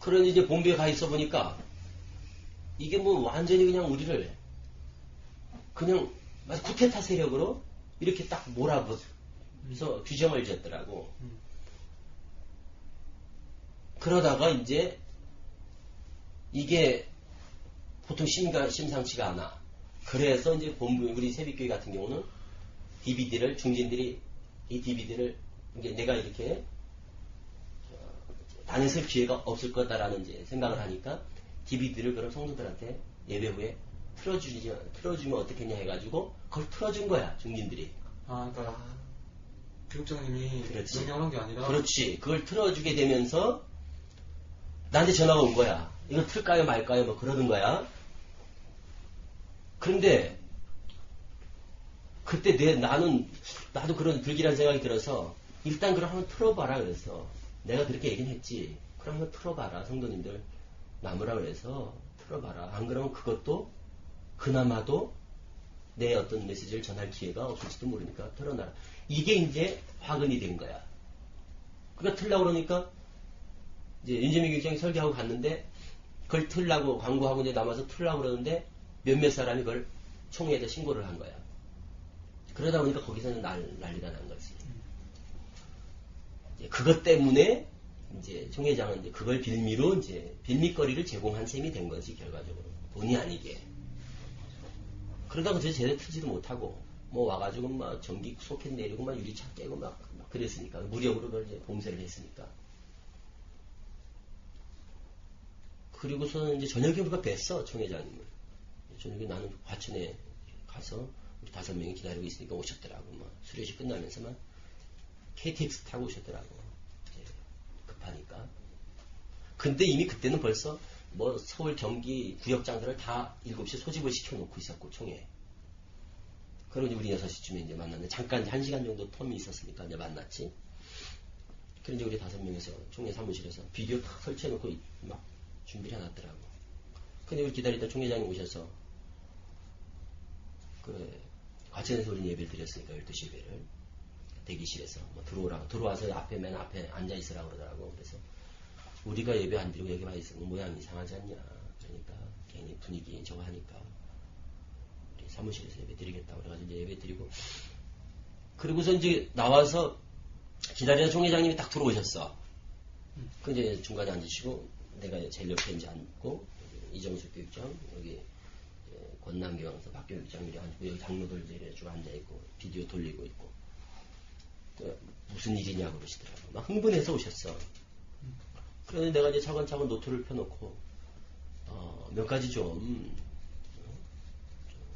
그런 이제 본부에 가 있어 보니까 이게 뭐 완전히 그냥 우리를 그냥 쿠데타 세력으로 이렇게 딱 몰아붙여서 규정을 지었더라고. 음. 그러다가 이제 이게 보통 심가, 심상치가 않아. 그래서 이제 본부, 우리 세빛교회 같은 경우는 DVD를, 중진들이 이 DVD를 이제 내가 이렇게 어, 다녔을 기회가 없을 거다라는 이제 생각을 하니까 DVD를 그런 성도들한테 예배 후에 틀어주지, 틀어주면 어떻겠냐 해가지고 그걸 틀어준 거야, 중진들이. 아, 그러니까 교육장님이 그렇지. 명령을 한게 아니라 그렇지. 그걸 틀어주게 되면서 나한테 전화가 온 거야. 이거 틀까요 말까요 뭐 그러는 거야. 그런데 그때 내 나는 나도 그런 불길한 생각이 들어서 일단 그럼 한번 틀어봐라 그래서 내가 그렇게 얘기는 했지. 그럼 한번 틀어봐라 성도님들 남으라 그래서 틀어봐라. 안 그러면 그것도 그나마도 내 어떤 메시지를 전할 기회가 없을지도 모르니까 틀어놔라. 이게 이제 화근이 된 거야. 그러니까 틀라고 그러니까 이제 윤재민 교육장이 설교하고 갔는데 그걸 틀라고 광고하고 이제 남아서 틀라고 그러는데 몇몇 사람이 그걸 총회에다 신고를 한 거야. 그러다 보니까 거기서는 날, 난리가 난 거지. 그것 때문에 이제 총 회장은 이제 그걸 빌미로 이제 빌미거리를 제공한 셈이 된 거지 결과적으로 본의 아니게. 그러다가 도대체 제대로 틀지도 못하고 뭐 와가지고 막 전기 소켓 내리고 막 유리창 깨고 막, 막 그랬으니까 무력으로 이제 봉쇄를 했으니까. 그리고서는 이제 저녁에 우리가 뵀어 총 회장님을. 저녁에 나는 과천에 가서 우리 다섯 명이 기다리고 있으니까 오셨더라고. 막 수료식 끝나면서만 KTX 타고 오셨더라고. 이제 급하니까. 근데 이미 그때는 벌써 뭐 서울 경기 구역장들을 다 7시에 소집을 시켜놓고 있었고 총회. 이제 우리 6시쯤에 이제 만났는데 잠깐 이제 1시간 정도 텀이 있었으니까 이제 만났지. 그래서 이제 우리 다섯 명이서 총회 사무실에서 비디오 탁 설치해놓고 이- 막 준비를 해놨더라고. 근데 우리 기다리다 총회장이 오셔서 그 과천에서 우리 예배를 드렸으니까 12시 예배를 대기실에서 뭐 들어오라고 들어와서 앞에 맨 앞에 앉아 있으라고 그러더라고. 그래서 우리가 예배 안 드리고 여기 와 있으면 모양 이상하지 않냐. 그러니까 괜히 분위기 저거 하니까 우리 사무실에서 예배 드리겠다고 그래가지고 이제 예배 드리고 그리고서 이제 나와서 기다리다 총회장님이 딱 들어오셨어. 그 이제 중간에 앉으시고 내가 제일 옆에 이제 앉고 이정수 교육장 여기 이제 권남기왕서 박 교육장 이렇게 앉고 여기 장로들 이제 쭉 앉아 있고 비디오 돌리고 있고 그 무슨 일이냐고 그러시더라고. 막 흥분해서 오셨어. 그래서 내가 이제 차근차근 노트를 펴놓고 어, 몇 가지 좀,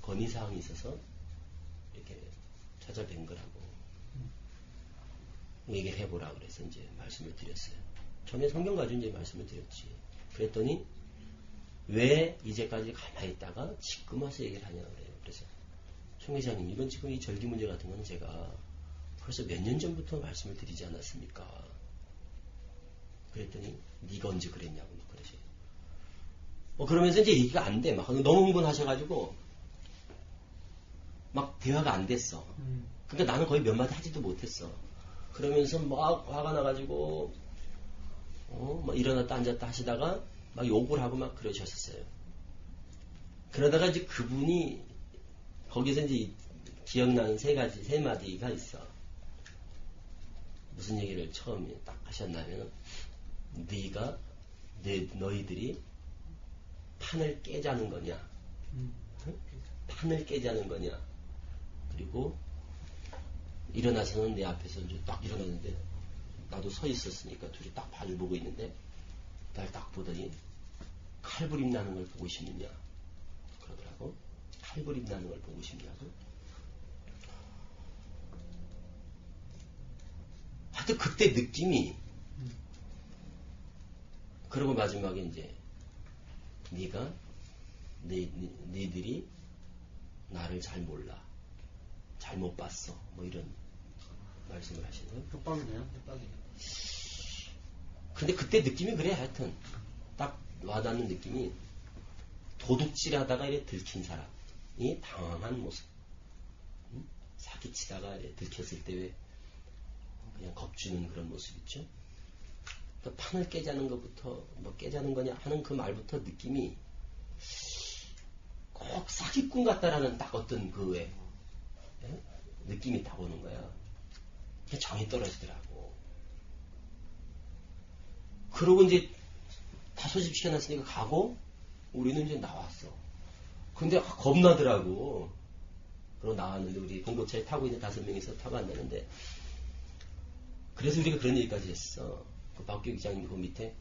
건의사항이 있어서 이렇게 찾아뵌 거라고 얘기를 해보라 그래서 이제 말씀을 드렸어요. 전에 성경 가지고 이제 말씀을 드렸지. 그랬더니 왜 이제까지 가만히 있다가 지금 와서 얘기를 하냐 그래요. 그래서 총 회장님 이건 지금 이 절기 문제 같은 거는 제가 벌써 몇 년 전부터 말씀을 드리지 않았습니까? 그랬더니 네가 언제 그랬냐고 막 그러셔요. 뭐 그러면서 이제 얘기가 안 돼. 막 너무 흥분하셔가지고 막 대화가 안 됐어. 음. 그러니까 나는 거의 몇 마디 하지도 못했어. 그러면서 막 화가 나가지고 어, 막 일어났다 앉았다 하시다가 막 욕을 하고 막 그러셨었어요. 그러다가 이제 그분이 거기서 이제 기억나는 세 가지 세 마디가 있어. 무슨 얘기를 처음에 딱 하셨냐면 네가 내 너희들이 판을 깨자는 거냐? 음. 응? 판을 깨자는 거냐? 그리고 일어나서는 내 앞에서 이제 딱 일어났는데 나도 서 있었으니까 둘이 딱 발을 보고 있는데 날 딱 보더니 칼부림 나는 걸 보고 싶느냐 그러더라고 칼부림 나는 걸 보고 싶냐고 하여튼 그때 느낌이 그리고 마지막에 이제 네가 네, 네, 너희들이 나를 잘 몰라 잘 못 봤어 뭐 이런 말씀을 하시는 거예요. 협박이네요. 협박이. 근데 그때 느낌이 그래 하여튼 딱 와닿는 느낌이 도둑질하다가 이래 들킨 사람이 당황한 모습 응? 사기치다가 이래 들켰을 때 왜 그냥 겁주는 그런 모습 있죠 그 판을 깨자는 것부터 뭐 깨자는 거냐 하는 그 말부터 느낌이 꼭 사기꾼 같다라는 딱 어떤 그의 예? 느낌이 딱 오는 거야. 정이 떨어지더라고. 그러고 이제 다 소집시켜놨으니까 가고 우리는 이제 나왔어. 근데 겁나더라고. 그러고 나왔는데 우리 공고차에 타고 있는 다섯 명이서 타고 왔는데 그래서 우리가 그런 얘기까지 했어. 그 박규 기장님 그 밑에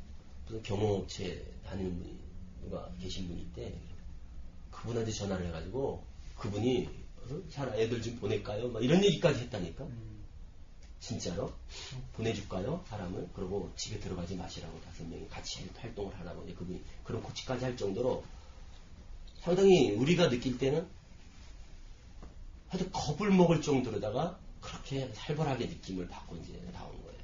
무슨 경호업체 다니는 분이 누가 계신 분이 있대. 그분한테 전화를 해가지고 그분이 어? 잘 애들 좀 보낼까요? 막 이런 얘기까지 했다니까. 진짜로 보내줄까요? 사람을 그러고 집에 들어가지 마시라고 다섯 명이 같이 활동을 하라고 이제 그분이 그런 코치까지 할 정도로 상당히 우리가 느낄 때는 하여튼 겁을 먹을 정도로다가 그렇게 살벌하게 느낌을 받고 이제 나온 거예요.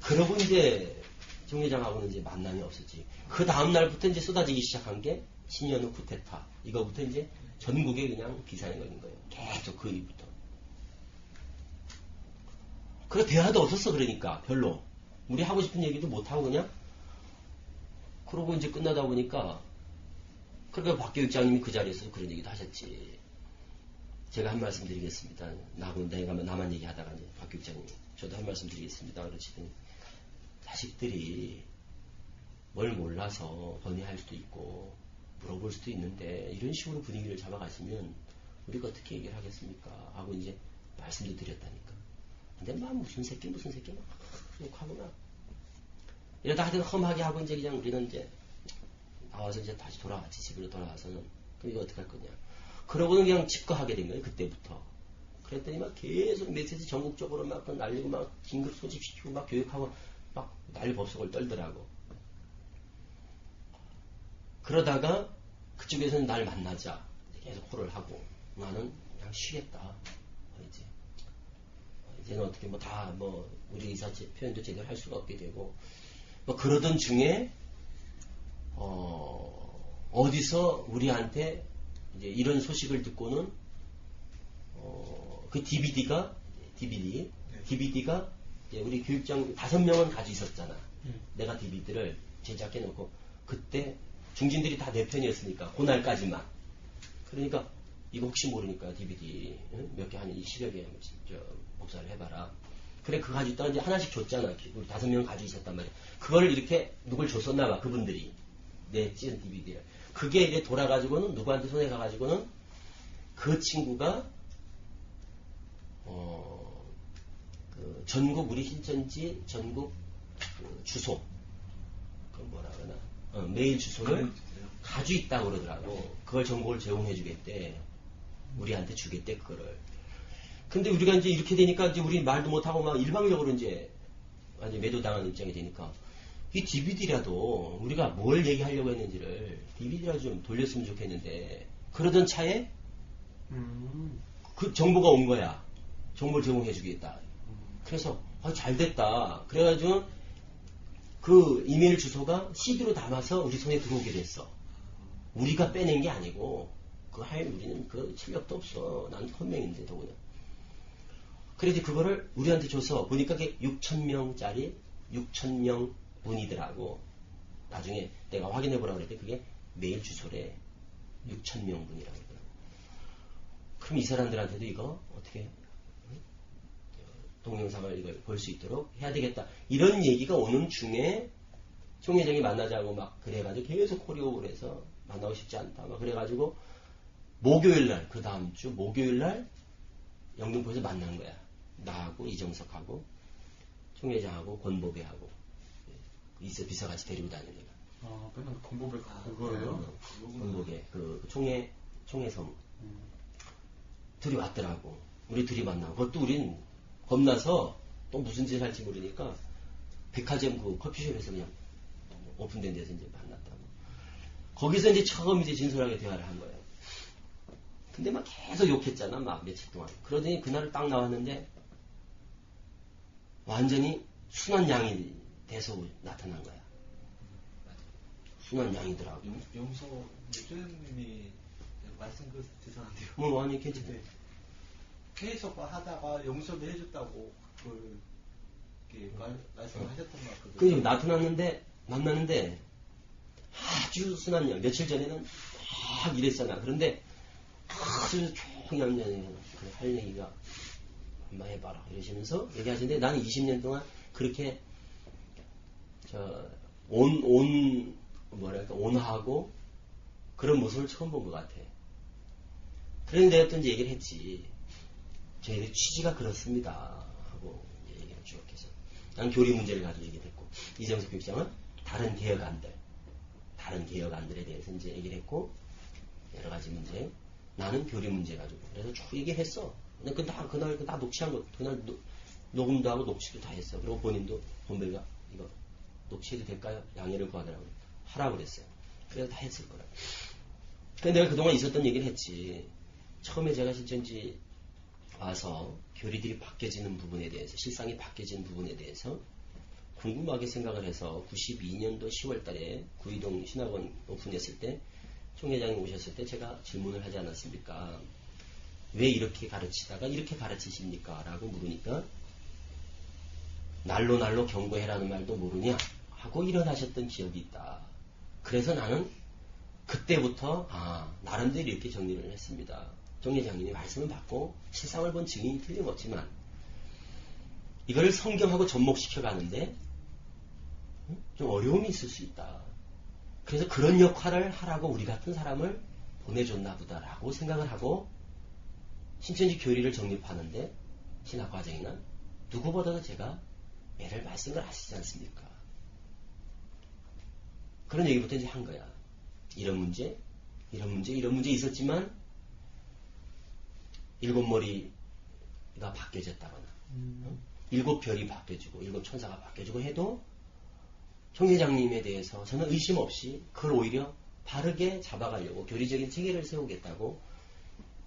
그러고 이제 정 회장하고는 이제 만남이 없었지. 그 다음 날부터 이제 쏟아지기 시작한 게 신현우 쿠데타 이거부터 이제 전국에 그냥 비상이 걸린 거예요. 계속 그 이후부터. 그래 대화도 없었어 그러니까 별로 우리 하고 싶은 얘기도 못 하고 그냥 그러고 이제 끝나다 보니까 그러니까 박 교육장님이 그 자리에서 그런 얘기도 하셨지. 제가 한 말씀 드리겠습니다. 나하고 내가 나만 얘기하다가 박 교육장님이 저도 한 말씀 드리겠습니다. 그러시더니 자식들이 뭘 몰라서 번외할 수도 있고 물어볼 수도 있는데 이런 식으로 분위기를 잡아가시면 우리가 어떻게 얘기를 하겠습니까? 하고 이제 말씀도 드렸다니까. 근데 막 무슨 새끼 무슨 새끼 막 욕하고 막 이러다 하여튼 험하게 하고 이제 그냥 우리는 이제 나와서 이제 다시 돌아왔지 집으로 돌아와서는 그럼 이거 어떡할 거냐 그러고는 그냥 집거하게 된 거예요 그때부터. 그랬더니 막 계속 메시지 전국적으로 막 날리고 막 긴급 소집시키고 막 교육하고 막 난리 법석을 떨더라고. 그러다가 그쪽에서는 날 만나자. 계속 호를 하고. 나는 그냥 쉬겠다. 어, 이제. 이제는 어떻게 뭐 다뭐 우리 제- 표현도 제대로 할 수가 없게 되고. 뭐 그러던 중에 어 어디서 우리한테 이제 이런 소식을 듣고는 어 그 DVD가 DVD 네. DVD가 우리 교육장 다섯 명은 가지고 있었잖아. 음. 내가 DVD를 제작해 놓고 그때 중진들이 다 내 편이었으니까 그날까지만 그러니까 이거 혹시 모르니까 DVD 몇 개한 10여 개 저, 복사를 해봐라. 그래 그거 가지고 있다가 이제 하나씩 줬잖아. 우리 다섯 명 가지고 있었단 말이야. 그걸 이렇게 누굴 줬었나 봐 그분들이 내 찢은 DVD를. 그게 이제 돌아가지고는 누구한테 손에 가가지고는 그 친구가 어, 그 전국 우리 신천지 전국 그 주소 그 뭐라 그러나 어, 메일 주소를 가지고 있다고 그러더라고. 그걸 정보를 제공해 주겠대. 우리한테 주겠대, 그거를. 근데 우리가 이제 이렇게 되니까 이제 우리 말도 못하고 막 일방적으로 이제 완전 매도당하는 입장이 되니까 이 DVD라도 우리가 뭘 얘기하려고 했는지를 DVD라도 좀 돌렸으면 좋겠는데 그러던 차에 음. 그 정보가 온 거야. 정보를 제공해 주겠다. 그래서 아, 잘 됐다. 그래가지고 그 이메일 주소가 CD로 담아서 우리 손에 들어오게 됐어. 우리가 빼낸 게 아니고 그할 우리는 그 실력도 없어. 난 헌명인데 더구나. 그래서 그거를 우리한테 줘서 보니까 그게 6천 명짜리 6천 명 분이더라고. 나중에 내가 확인해 보라고 그랬더니 그게 메일 주소래. 6천 명 분이라고 그러더라고. 그럼 이 사람들한테도 이거 어떻게 동영상을 이걸 볼 수 있도록 해야 되겠다. 이런 얘기가 오는 중에 총 회장이 만나자고 막 그래가지고 계속 코리오를 해서 만나고 싶지 않다. 막 그래가지고 목요일 날, 그 다음 주 목요일 날 영등포에서 만난 거야. 나하고 이정석하고 총회장하고 권보배하고 이세 비서 같이 데리고 다니는 애가. 아, 맨날 건보백 그거예요? 어, 권보배, 그 총회, 총회섬. 음. 둘이 왔더라고. 우리 둘이 만나고. 그것도 우린 겁나서 또 무슨 짓을 할지 모르니까 백화점 그 커피숍에서 그냥 오픈된 데서 이제 만났다고. 거기서 이제 처음 이제 진솔하게 대화를 한 거예요. 근데 막 계속 욕했잖아, 막 며칠 동안. 그러더니 그날 딱 나왔는데 완전히 순한 양이 돼서 나타난 거야. 순한 양이더라고. 용, 용서 유재님이 말씀 그 죄송한데요. 뭐 많이 괜찮아. 네. 계속 하다가 용서도 해줬다고 그 말, 말씀하셨던 것 같거든요. 그 나타났는데 만나는데 아주 순한 년 며칠 전에는 막 이랬잖아. 그런데 아주 조용한 년이 그할 얘기가 엄마 해봐라 이러시면서 얘기하시는데 나는 20년 동안 그렇게 저 온 온 뭐랄까 온하고 그런 모습을 처음 본 것 같아. 그런데 이제 얘기를 했지. 저희들 취지가 그렇습니다. 하고 얘기를 쭉 해서. 난 교리 문제를 가지고 얘기를 했고, 이정석 교육장은 다른 개혁안들, 다른 개혁안들에 대해서 이제 얘기를 했고, 여러 가지 문제. 나는 교리 문제 가지고. 그래서 쭉 얘기를 했어. 근데 그 다, 그날 다 녹취한 거, 그날 노- 녹음도 하고 녹취도 다 했어. 그리고 본인도 본배가 이거 녹취해도 될까요? 양해를 구하더라고. 하라고 그랬어요. 그래서 다 했을 거라. 근데 내가 그동안 있었던 얘기를 했지. 처음에 제가 실전지 와서 교리들이 바뀌어지는 부분에 대해서, 실상이 바뀌어지는 부분에 대해서 궁금하게 생각을 해서 92년도 10월 달에 구이동 신학원 오픈했을 때 총회장이 오셨을 때 제가 질문을 하지 않았습니까? 왜 이렇게 가르치다가 이렇게 가르치십니까? 라고 물으니까 날로 날로 경고해라는 말도 모르냐? 하고 일어나셨던 기억이 있다. 그래서 나는 그때부터 아 나름대로 이렇게 정리를 했습니다. 정례장님이 말씀을 받고 실상을 본 증인이 틀림없지만 이걸 성경하고 접목시켜 가는데 음? 좀 어려움이 있을 수 있다. 그래서 그런 역할을 하라고 우리 같은 사람을 보내줬나 보다라고 생각을 하고 신천지 교리를 정립하는데 신학 과정이나 누구보다도 제가 쓴걸 아시지 않습니까? 그런 얘기부터 이제 한 거야. 이런 문제, 이런 문제, 이런 문제 있었지만 일곱 머리가 바뀌어졌다거나 어? 일곱 별이 바뀌어지고 일곱 천사가 바뀌어지고 해도 총 회장님에 대해서 저는 의심 없이 그걸 오히려 바르게 잡아가려고 교리적인 체계를 세우겠다고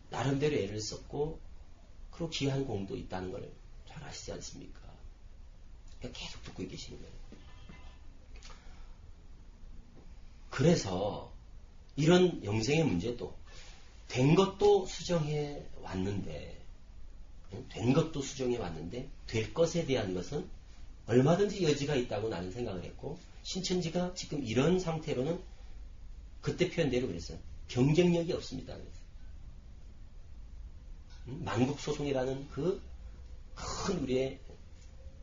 나름대로 애를 썼고 그리고 귀한 공도 있다는 걸 잘 아시지 않습니까? 그러니까 계속 듣고 계시는 거예요. 그래서 이런 영생의 문제도 된 것도 수정해 왔는데 응? 된 것도 수정해 왔는데 될 것에 대한 것은 얼마든지 여지가 있다고 나는 생각을 했고 신천지가 지금 이런 상태로는 그때 표현대로 그랬어요. 경쟁력이 없습니다. 응? 만국 소송이라는 그 큰 우리의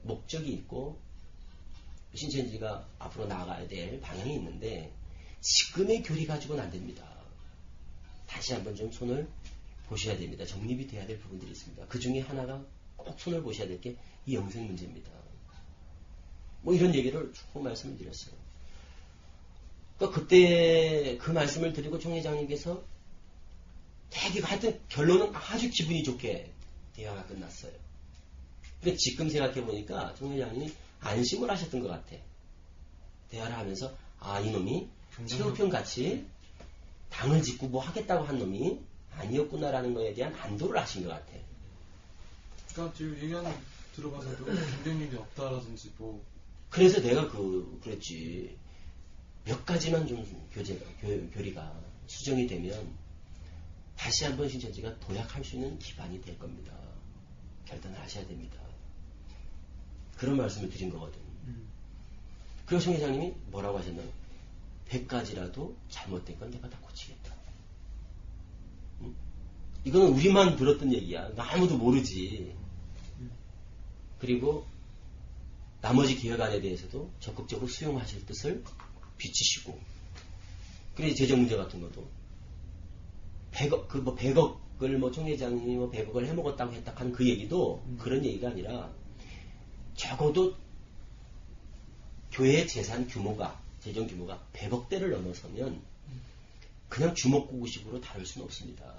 목적이 있고 신천지가 앞으로 나아가야 될 방향이 있는데 지금의 교리 가지고는 안 됩니다. 다시 한번 좀 손을 보셔야 됩니다. 정립이 돼야 될 부분들이 있습니다. 그 중에 하나가 꼭 손을 보셔야 될 게 이 영생 문제입니다. 뭐 이런 얘기를 쭉 말씀을 드렸어요. 그러니까 그때 그 말씀을 드리고 총회장님께서 되게 하여튼 결론은 아주 기분이 좋게 대화가 끝났어요. 근데 지금 생각해 보니까 총회장님이 안심을 하셨던 것 같아. 대화를 하면서 아 이놈이 최우평 같이 당을 짓고 뭐 하겠다고 한 놈이 아니었구나라는 거에 대한 안도를 하신 것 같아. 그러니까 지금 얘기하는 거 들어봐서도 경쟁력이 없다라든지 뭐 그래서 내가 그 그랬지 몇 가지만 좀 교재가 교, 교리가 수정이 되면 다시 한번 신천지가 도약할 수 있는 기반이 될 겁니다. 결단을 하셔야 됩니다. 그런 말씀을 드린 거거든. 음. 그래서 송 회장님이 뭐라고 하셨나요? 100가지라도 잘못된 건 내가 다 고치겠다. 응? 이거는 우리만 들었던 얘기야. 아무도 모르지. 그리고 나머지 기획안에 대해서도 적극적으로 수용하실 뜻을 비치시고 그리고 재정 문제 같은 것도 100억 그 뭐 100억을 뭐 총회장님이 뭐 100억을 해먹었다고 했다 하는 그 얘기도 그런 얘기가 아니라 적어도 교회 재산 규모가 재정 규모가 100억대를 넘어서면 그냥 주먹구구식으로 다룰 수는 없습니다.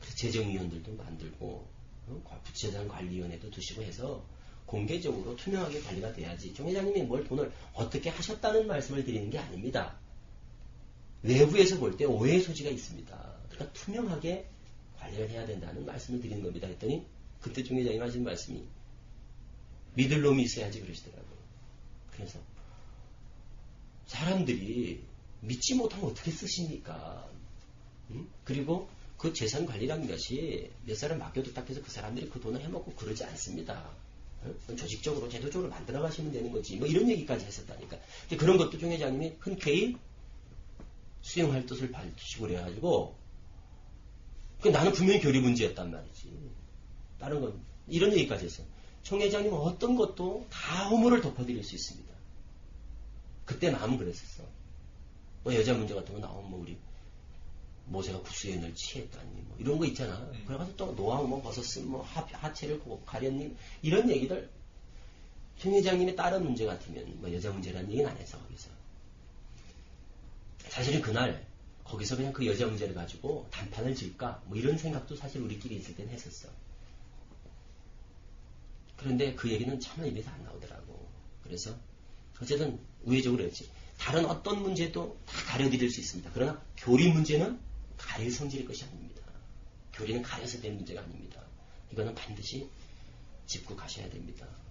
그래서 재정위원들도 만들고 어, 부채자산관리위원회도 두시고 해서 공개적으로 투명하게 관리가 돼야지 종 회장님이 뭘 돈을 어떻게 하셨다는 말씀을 드리는 게 아닙니다. 외부에서 볼 때 오해의 소지가 있습니다. 그러니까 투명하게 관리를 해야 된다는 말씀을 드리는 겁니다. 했더니 그때 종 회장님 하신 말씀이 믿을 놈이 있어야지 그러시더라고요. 그래서 사람들이 믿지 못하면 어떻게 쓰십니까? 음? 그리고 그 재산 관리라는 것이 몇 사람 맡겨뒀다 해서 그 사람들이 그 돈을 해먹고 그러지 않습니다. 어? 조직적으로 제도적으로 만들어 가시면 되는 거지. 뭐 이런 얘기까지 했었다니까. 근데 그런 것도 종 회장님이 흔쾌히 수용할 뜻을 밝히시고 그래가지고 그 나는 분명히 교리 문제였단 말이지. 다른 건 이런 얘기까지 했어요. 총 회장님은 어떤 것도 다 허물을 덮어드릴 수 있습니다. 그때 마음은 그랬었어. 뭐 여자 문제 같은 거 나오면 뭐 우리 모세가 구수연을 취했다니 뭐 이런 거 있잖아. 음. 그래가지고 또 노왕 뭐 벗었음 뭐 하, 하체를 고- 가렸님 이런 얘기들 총 회장님의 다른 문제 같으면 뭐 여자 문제라는 얘기는 안 했어 거기서. 사실은 그날 거기서 그냥 그 여자 문제를 가지고 단판을 질까 뭐 이런 생각도 사실 우리끼리 있을 때는 했었어. 그런데 그 얘기는 차마 입에서 안 나오더라고. 그래서 어쨌든 우회적으로 했지. 다른 어떤 문제도 다 가려드릴 수 있습니다. 그러나 교리 문제는 가릴 성질의 것이 아닙니다. 교리는 가려서 될 문제가 아닙니다. 이거는 반드시 짚고 가셔야 됩니다.